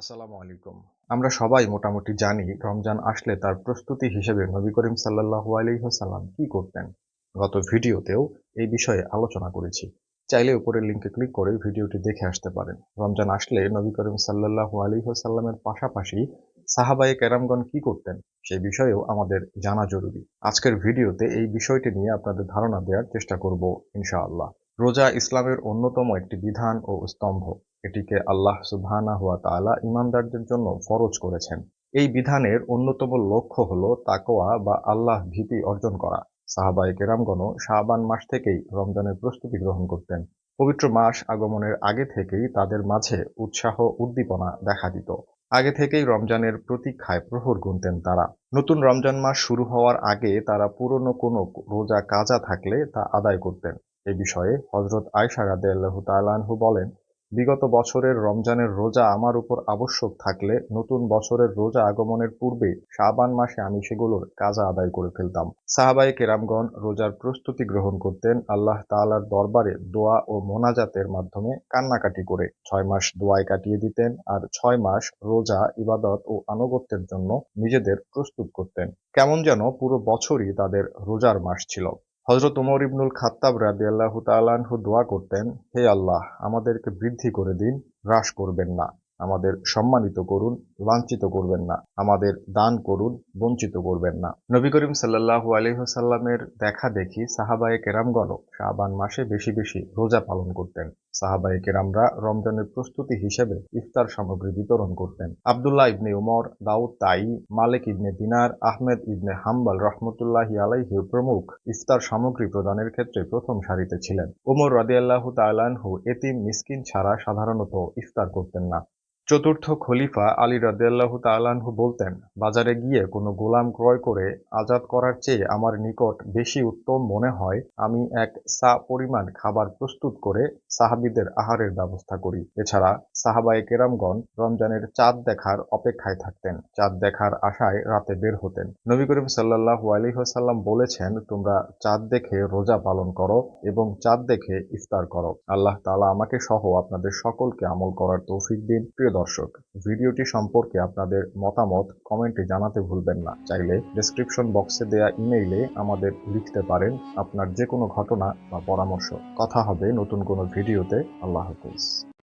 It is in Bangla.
আসসালামু আলাইকুম। আমরা সবাই মোটামুটি জানি রমজান আসলে তার প্রস্তুতি হিসেবে নবী করিম সাল্লাহু আলহিহাসাল্লাম কি করতেন। গত ভিডিওতেও এই বিষয়ে আলোচনা করেছি। চাইলে উপরের লিঙ্কে ক্লিক করে ভিডিওটি দেখে আসতে পারেন। রমজান আসলে নবী করিম সাল্লাহু আলহিহাসাল্লামের পাশাপাশি সাহাবায়ে কেরামগণ কি করতেন সেই বিষয়েও আমাদের জানা জরুরি। আজকের ভিডিওতে এই বিষয়টি নিয়ে আপনাদের ধারণা দেওয়ার চেষ্টা করব ইনশাআল্লাহ। রোজা ইসলামের অন্যতম একটি বিধান ও স্তম্ভ। এটিকে আল্লাহ সুবহানা হুয়া তাআলা ইমানদারদের জন্য ফরজ করেছেন। এই বিধানের অন্যতম লক্ষ্য হল তাকোয়া বা আল্লাহ ভীতি অর্জন করা। সাহাবায়ে কেরামগণ শাবান মাস থেকেই রমজানের প্রস্তুতি গ্রহণ করতেন। পবিত্র মাস আগমনের আগে থেকেই তাদের মাঝে উৎসাহ, উদ্দীপনা দেখা দিত। আগে থেকেই রমজানের প্রতীক্ষায় প্রহর গুনতেন তারা। নতুন রমজান মাস শুরু হওয়ার আগে তারা পুরনো কোনো রোজা কাজা থাকলে তা আদায় করতেন। এ বিষয়ে হজরত আয়সা রাদেল্লাহ তালানহু বলেন বিগত বছরের রমজানের রোজা আমার উপর আবশ্যক থাকলে নতুন বছরের রোজা আগমনের পূর্বে শাবান মাসে আমি সেগুলোর কাজা আদায় করে ফেলতাম। সাহাবাই কেরামগণ রোজার প্রস্তুতি গ্রহণ করতেন আল্লাহ তাআলার দরবারে দোয়া ও মোনাজাতের মাধ্যমে কান্নাকাটি করে। ছয় মাস দোয়ায় কাটিয়ে দিতেন আর ছয় মাস রোজা, ইবাদত ও আনুগত্যের জন্য নিজেদের প্রস্তুত করতেন। কেমন যেন পুরো বছরই তাদের রোজার মাস ছিল। হজরত উমর ইবনুল খাত্তাব আল্লাহ তাআলাহু দোয়া করতেন, হে আল্লাহ, আমাদেরকে বৃদ্ধি করে দিন, হ্রাস করবেন না। আমাদের সম্মানিত করুন, লাঞ্ছিত করবেন না। আমাদের দান করুন বঞ্চিত করবেন না। নবী করিম সাল্লাহু আলহিহসাল্লামের দেখা দেখি সাহাবায়ে কেরামগণ শাবান মাসে বেশি বেশি রোজা পালন করতেন। সাহাবায়ে কেরামরা রমজানের প্রস্তুতি হিসেবে ইফতার সামগ্রী বিতরণ করতেন। আবদুল্লাহ ইবনে উমর, দাউদ তাই, মালিক ইবনে দিনার, আহমেদ ইবনে হাম্বাল রহমতুল্লাহি আলাইহি প্রমুখ ইফতার সামগ্রী প্রদানের ক্ষেত্রে প্রথম সারিতে ছিলেন। উমর রাদিয়াল্লাহু তাআলাহু এতিম, মিসকিন ছাড়া সাধারণত ইফতার করতেন না। চতুর্থ খলিফা আলী রাদিয়াল্লাহু তাআলাহু বলতেন, বাজারে গিয়ে কোনো গোলাম ক্রয় করে আজাদ করার চেয়ে আমার নিকট বেশি উত্তম মনে হয়, আমি এক সা পরিমাণ খাবার প্রস্তুত করে সাহাবিদের আহারের ব্যবস্থা করি। এছাড়া সাহাবায়ে কেরামগণ রমজানের চাঁদ দেখার অপেক্ষায় থাকতেন, চাঁদ দেখার আশায় রাতে বের হতেন। নবী করিম সাল্লাল্লাহু আলাইহি ওয়াসাল্লাম বলেছেন, তোমরা চাঁদ দেখে রোজা পালন করো এবং চাঁদ দেখে ইফতার করো। আল্লাহ তাআলা আমাকে সহ আপনাদের সকলকে আমল করার তৌফিক দিন। প্রিয় দর্শক, ভিডিওটি সম্পর্কে আপনাদের মতামত কমেন্টে জানাতে ভুলবেন না। চাইলে ডেসক্রিপশন বক্সে দেয়া ইমেইলে আমাদের লিখতে পারেন আপনার যে কোনো ঘটনা বা পরামর্শ। কথা হবে নতুন কোনো ভিডিওতে। আল্লাহ হাফিজ।